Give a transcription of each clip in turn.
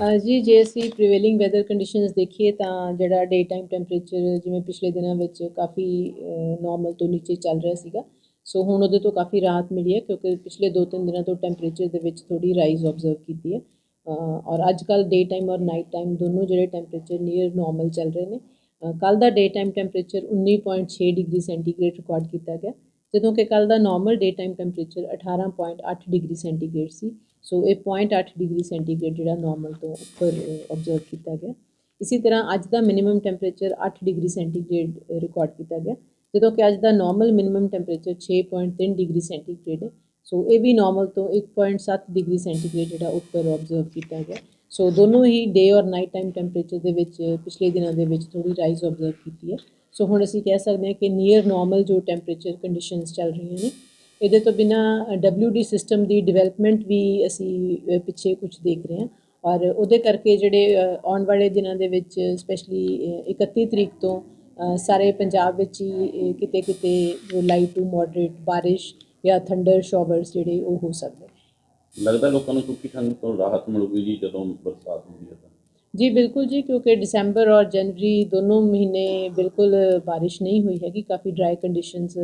ਜੀ, ਜੇ ਅਸੀਂ ਪ੍ਰੀਵੇਲਿੰਗ ਵੈਦਰ ਕੰਡੀਸ਼ਨਸ ਦੇਖੀਏ ਤਾਂ ਜਿਹੜਾ ਡੇ ਟਾਈਮ ਟੈਂਪਰੇਚਰ ਜਿਵੇਂ ਪਿਛਲੇ ਦਿਨਾਂ ਵਿੱਚ ਕਾਫੀ ਨਾਰਮਲ ਤੋਂ ਨੀਚੇ ਚੱਲ ਰਿਹਾ ਸੀਗਾ। ਸੋ ਹੁਣ ਉਹਦੇ ਤੋਂ ਕਾਫੀ ਰਾਹਤ ਮਿਲੀ ਹੈ ਕਿਉਂਕਿ ਪਿਛਲੇ 2-3 ਦਿਨਾਂ ਤੋਂ ਟੈਂਪਰੇਚਰ ਦੇ ਵਿੱਚ ਥੋੜੀ ਰਾਈਜ਼ ਆਬਜ਼ਰਵ ਕੀਤੀ ਹੈ। ਔਰ ਅੱਜ ਕੱਲ ਡੇ ਟਾਈਮ ਔਰ ਨਾਈਟ ਟਾਈਮ ਦੋਨੋਂ ਜਿਹੜੇ ਟੈਂਪਰੇਚਰ ਨੀਅਰ ਨਾਰਮਲ ਚੱਲ ਰਹੇ ਨੇ। ਕੱਲ ਦਾ day time temperature 19.6 degree centigrade record ਕੀਤਾ ਗਿਆ। ਜਦੋਂ ਕਿ ਕੱਲ ਦਾ normal day time temperature 18.8 degree centigrade ਸੀ, ਸੋ ਇਹ 0.8 ਡਿਗਰੀ ਸੈਂਟੀਗ੍ਰੇਡ ਜਿਹੜਾ ਨਾਰਮਲ ਤੋਂ ਉੱਪਰ ਆਬਜ਼ਰਵ ਕੀਤਾ ਗਿਆ। ਇਸੇ ਤਰ੍ਹਾਂ ਅੱਜ ਦਾ minimum temperature 8 degree centigrade record ਕੀਤਾ ਗਿਆ। ਜਦੋਂ ਕਿ ਅੱਜ ਦਾ normal minimum temperature 6.3 degree centigrade ਹੈ, ਸੋ ਇਹ ਵੀ ਨਾਰਮਲ ਤੋਂ 1.7 ਡਿਗਰੀ ਸੈਂਟੀਗ੍ਰੇਡ ਜਿਹੜਾ ਉੱਪਰ ਆਬਜ਼ਰਵ ਕੀਤਾ ਗਿਆ। ਸੋ ਦੋਨੋਂ ਹੀ ਡੇ ਔਰ ਨਾਈਟ ਟਾਈਮ ਟੈਂਪਰੇਚਰ ਦੇ ਵਿੱਚ, ਪਿਛਲੇ ਦਿਨਾਂ ਦੇ ਵਿੱਚ ਥੋੜੀ ਰਾਈਜ਼ ਆਬਜ਼ਰਵ ਕੀਤੀ ਹੈ। ਸੋ ਹੁਣ ਅਸੀਂ ਕਹਿ ਸਕਦੇ ਹਾਂ ਕਿ ਨੀਅਰ ਨਾਰਮਲ ਜੋ ਟੈਂਪਰੇਚਰ ਕੰਡੀਸ਼ਨਸ ਚੱਲ ਰਹੀਆਂ ਨੇ, ਇਹਦੇ ਤੋਂ ਬਿਨਾ WD ਸਿਸਟਮ ਦੀ ਡਿਵੈਲਪਮੈਂਟ ਵੀ ਅਸੀਂ ਪਿੱਛੇ ਕੁਝ ਦੇਖ ਰਹੇ ਹਾਂ। ਔਰ ਉਹਦੇ ਕਰਕੇ ਜਿਹੜੇ ਆਉਣ ਵਾਲੇ ਦਿਨਾਂ ਦੇ ਵਿੱਚ ਸਪੈਸ਼ਲੀ 31 ਤਰੀਕ ਤੋਂ ਸਾਰੇ ਪੰਜਾਬ ਵਿੱਚ ਹੀ ਕਿਤੇ ਕਿਤੇ ਜੋ ਲਾਈਟ ਟੂ ਮੋਡਰੇਟ ਬਾਰਿਸ਼ ਜਾਂ ਥੰਡਰ ਸ਼ਾਵਰਸ ਜਿਹੜੇ ਉਹ ਹੋ ਸਕਦੇ ਲੱਗਦਾ ਲੋਕਾਂ ਨੂੰ ਕਿਉਂਕਿ ਠੰਡ ਤੋਂ ਰਾਹਤ ਮਿਲੂਗੀ ਜੀ ਜਦੋਂ ਬਰਸਾਤ ਹੁੰਦੀ ਹੈ ਤਾਂ ਜੀ, ਬਿਲਕੁਲ ਜੀ, ਕਿਉਂਕਿ ਦਸੰਬਰ ਔਰ ਜਨਵਰੀ ਦੋਨੋਂ ਮਹੀਨੇ ਬਿਲਕੁਲ ਬਾਰਿਸ਼ ਨਹੀਂ ਹੋਈ ਹੈਗੀ, ਕਾਫੀ ਡਰਾਈ ਕੰਡੀਸ਼ਨਸ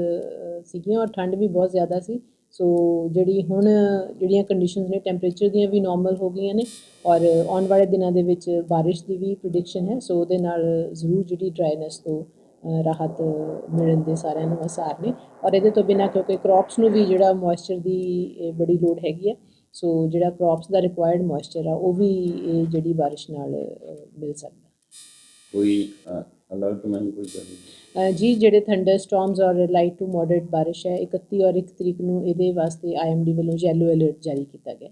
ਸੀਗੀਆਂ ਔਰ ਠੰਡ ਵੀ ਬਹੁਤ ਜ਼ਿਆਦਾ ਸੀ। ਸੋ ਜਿਹੜੀ ਹੁਣ, ਜਿਹੜੀਆਂ ਕੰਡੀਸ਼ਨਸ ਨੇ ਟੈਂਪਰੇਚਰ ਦੀਆਂ ਵੀ ਨਾਰਮਲ ਹੋ ਗਈਆਂ ਨੇ ਔਰ ਆਉਣ ਵਾਲੇ ਦਿਨਾਂ ਦੇ ਵਿੱਚ ਬਾਰਿਸ਼ ਦੀ ਵੀ ਪ੍ਰੈਡਿਕਸ਼ਨ ਹੈ। ਸੋ ਉਹਦੇ ਨਾਲ ਜ਼ਰੂਰ ਜਿਹੜੀ ਡਰਾਈਨੈਸ ਤੋਂ ਰਾਹਤ ਮਿਲਣ ਦੇ ਸਾਰਿਆਂ ਨੂੰ ਆਸਾਰ ਨੇ। ਔਰ ਇਹਦੇ ਤੋਂ ਬਿਨਾਂ ਕਿਉਂਕਿ ਕ੍ਰੌਪਸ ਨੂੰ ਵੀ ਜਿਹੜਾ ਮੋਇਸਚਰ ਦੀ ਬੜੀ ਲੋੜ ਹੈਗੀ ਹੈ। ਸੋ ਜਿਹੜਾ ਕ੍ਰੌਪਸ ਦਾ ਰਿਕੁਆਇਰਡ ਮੋਇਸਚਰ ਆ ਉਹ ਵੀ ਇਹ ਜਿਹੜੀ ਬਾਰਿਸ਼ ਨਾਲ ਮਿਲ ਸਕਦਾ। ਕੋਈ ਅਲਰਟ ਮੈਂ ਕੋਈ ਅ, ਜੀ ਜਿਹੜੇ ਥੰਡਰ ਸਟਾਰਮਸ ਔਰ ਲਾਈਟ ਟੂ ਮੋਡਰੇਟ ਬਾਰਿਸ਼ ਹੈ 31 ਔਰ 1 ਤਰੀਕ ਨੂੰ ਇਹਦੇ ਵਾਸਤੇ ਆਈਐਮਡੀ ਵੱਲੋਂ ਯੈਲੋ ਅਲਰਟ ਜਾਰੀ ਕੀਤਾ ਗਿਆ।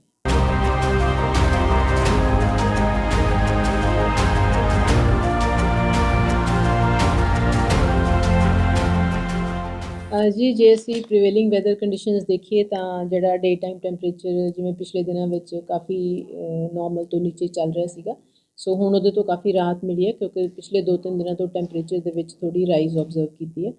ਜੀ, ਜੇ ਅਸੀਂ ਪ੍ਰੀਵੇਲਿੰਗ ਵੈਦਰ ਕੰਡੀਸ਼ਨਸ ਦੇਖੀਏ ਤਾਂ ਜਿਹੜਾ ਡੇ ਟਾਈਮ ਟੈਂਪਰੇਚਰ ਜਿਵੇਂ ਪਿਛਲੇ ਦਿਨਾਂ ਵਿੱਚ ਕਾਫੀ ਨਾਰਮਲ ਤੋਂ ਨੀਚੇ ਚੱਲ ਰਿਹਾ ਸੀਗਾ। ਸੋ ਹੁਣ ਉਹਦੇ ਤੋਂ ਕਾਫੀ ਰਾਹਤ ਮਿਲੀ ਹੈ ਕਿਉਂਕਿ ਪਿਛਲੇ 2-3 ਦਿਨਾਂ ਤੋਂ ਟੈਂਪਰੇਚਰ ਦੇ ਵਿੱਚ ਥੋੜੀ ਰਾਈਜ਼ ਆਬਜ਼ਰਵ ਕੀਤੀ ਹੈ।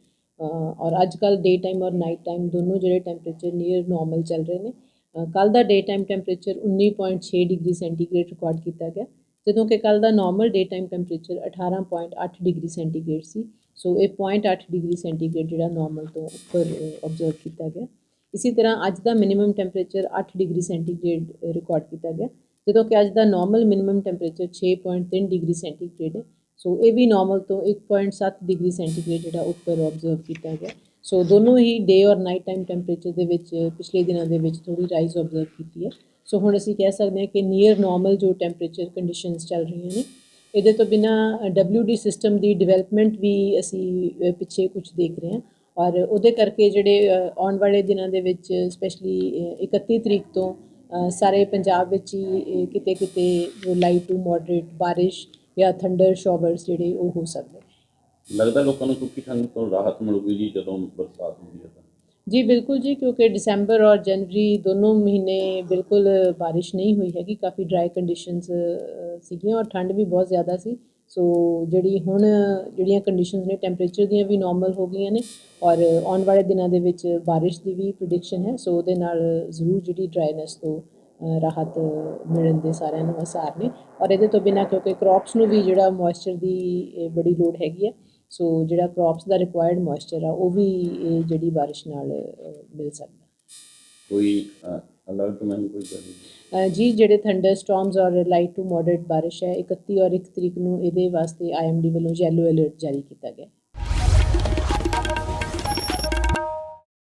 ਔਰ ਅੱਜ ਕੱਲ ਡੇ ਟਾਈਮ ਔਰ ਨਾਈਟ ਟਾਈਮ ਦੋਨੋਂ ਜਿਹੜੇ ਟੈਂਪਰੇਚਰ ਨੀਅਰ ਨਾਰਮਲ ਚੱਲ ਰਹੇ ਨੇ। ਕੱਲ ਦਾ day time temperature 19.6 degree centigrade record ਕੀਤਾ ਗਿਆ। ਜਦੋਂ ਕਿ ਕੱਲ ਦਾ normal day time temperature 18.8 degree centigrade ਸੀ। ਸੋ ਇਹ 0.8 ਡਿਗਰੀ ਸੈਂਟੀਗ੍ਰੇਡ ਜਿਹੜਾ ਨਾਰਮਲ ਤੋਂ ਉੱਪਰ ਆਬਜ਼ਰਵ ਕੀਤਾ ਗਿਆ। ਇਸੇ ਤਰ੍ਹਾਂ ਅੱਜ ਦਾ minimum temperature 8 degree centigrade record ਕੀਤਾ ਗਿਆ। ਜਦੋਂ ਕਿ ਅੱਜ ਦਾ normal minimum temperature 6.3 degree centigrade ਹੈ। ਸੋ ਇਹ ਵੀ ਨਾਰਮਲ ਤੋਂ 1.7 ਡਿਗਰੀ ਸੈਂਟੀਗ੍ਰੇਡ ਜਿਹੜਾ ਉੱਪਰ ਆਬਜ਼ਰਵ ਕੀਤਾ ਗਿਆ। ਸੋ ਦੋਨੋਂ ਹੀ ਡੇ ਔਰ ਨਾਈਟ ਟਾਈਮ ਟੈਂਪਰੇਚਰ ਦੇ ਵਿੱਚ, ਪਿਛਲੇ ਦਿਨਾਂ ਦੇ ਵਿੱਚ ਥੋੜੀ ਰਾਈਜ਼ ਆਬਜ਼ਰਵ ਕੀਤੀ ਹੈ। ਸੋ ਹੁਣ ਅਸੀਂ ਕਹਿ ਸਕਦੇ ਹਾਂ ਕਿ ਨੀਅਰ ਨਾਰਮਲ ਜੋ ਟੈਂਪਰੇਚਰ ਕੰਡੀਸ਼ਨਸ ਚੱਲ ਰਹੀਆਂ ਨੇ ਇਹਦੇ ਤੋਂ ਬਿਨਾ WD ਸਿਸਟਮ ਦੀ ਡਿਵੈਲਪਮੈਂਟ ਵੀ ਅਸੀਂ ਪਿੱਛੇ ਕੁਝ ਦੇਖ ਰਹੇ ਹਾਂ। ਔਰ ਉਹਦੇ ਕਰਕੇ ਜਿਹੜੇ ਆਉਣ ਵਾਲੇ ਦਿਨਾਂ ਦੇ ਵਿੱਚ ਸਪੈਸ਼ਲੀ 31 ਤਰੀਕ ਤੋਂ ਸਾਰੇ ਪੰਜਾਬ ਵਿੱਚ ਹੀ ਕਿਤੇ ਕਿਤੇ ਜੋ ਲਾਈਟ ਟੂ ਮੋਡਰੇਟ ਬਾਰਿਸ਼ ਜਾਂ ਥੰਡਰ ਸ਼ਾਵਰਸ ਜਿਹੜੇ ਉਹ ਹੋ ਸਕਦੇ ਲੱਗਦਾ ਲੋਕਾਂ ਨੂੰ ਕਿਉਂਕਿ ਠੰਡ ਤੋਂ ਰਾਹਤ ਮਿਲੂਗੀ ਜੀ ਜਦੋਂ ਬਰਸਾਤ ਹੁੰਦੀ ਹੈ ਤਾਂ। ਜੀ, ਬਿਲਕੁਲ ਜੀ, ਕਿਉਂਕਿ ਦਸੰਬਰ ਔਰ ਜਨਵਰੀ ਦੋਨੋਂ ਮਹੀਨੇ ਬਿਲਕੁਲ ਬਾਰਿਸ਼ ਨਹੀਂ ਹੋਈ ਹੈਗੀ, ਕਾਫੀ ਡਰਾਈ ਕੰਡੀਸ਼ਨਸ ਸੀਗੀਆਂ ਔਰ ਠੰਡ ਵੀ ਬਹੁਤ ਜ਼ਿਆਦਾ ਸੀ। ਸੋ ਜਿਹੜੀ ਹੁਣ, ਜਿਹੜੀਆਂ ਕੰਡੀਸ਼ਨਸ ਨੇ ਟੈਂਪਰੇਚਰ ਦੀਆਂ ਵੀ ਨਾਰਮਲ ਹੋ ਗਈਆਂ ਨੇ ਔਰ ਆਉਣ ਵਾਲੇ ਦਿਨਾਂ ਦੇ ਵਿੱਚ ਬਾਰਿਸ਼ ਦੀ ਵੀ ਪ੍ਰੈਡਿਕਸ਼ਨ ਹੈ ਸੋ ਉਹਦੇ ਨਾਲ ਜ਼ਰੂਰ ਜਿਹੜੀ ਡਰਾਈਨੈਸ ਤੋਂ ਰਾਹਤ ਮਿਲਣ ਦੇ ਸਾਰਿਆਂ ਨੂੰ ਆਸਾਰ ਨੇ। ਔਰ ਇਹਦੇ ਤੋਂ ਬਿਨਾਂ ਕਿਉਂਕਿ ਕ੍ਰੌਪਸ ਨੂੰ ਵੀ ਜਿਹੜਾ ਮੋਇਸਚਰ ਦੀ ਬੜੀ ਲੋੜ ਹੈਗੀ ਹੈ ਸੋ ਜਿਹੜਾ ਕ੍ਰੌਪਸ ਦਾ ਰਿਕੁਆਇਰਡ ਮੋਇਸਚਰ ਆ ਉਹ ਵੀ ਇਹ ਜਿਹੜੀ ਬਾਰਿਸ਼ ਨਾਲ ਮਿਲ ਸਕਦਾ। ਕੋਈ ਅਲਰਟ ਮੈਂ ਕੋਈ ਅ, ਜੀ ਜਿਹੜੇ ਥੰਡਰ ਸਟਾਰਮਸ ਔਰ ਲਾਈਟ ਟੂ ਮੋਡਰੇਟ ਬਾਰਿਸ਼ ਹੈ 31 ਔਰ 1 ਤਰੀਕ ਨੂੰ ਇਹਦੇ ਵਾਸਤੇ ਆਈਐਮਡੀ ਵੱਲੋਂ ਯੈਲੋ ਅਲਰਟ ਜਾਰੀ ਕੀਤਾ ਗਿਆ।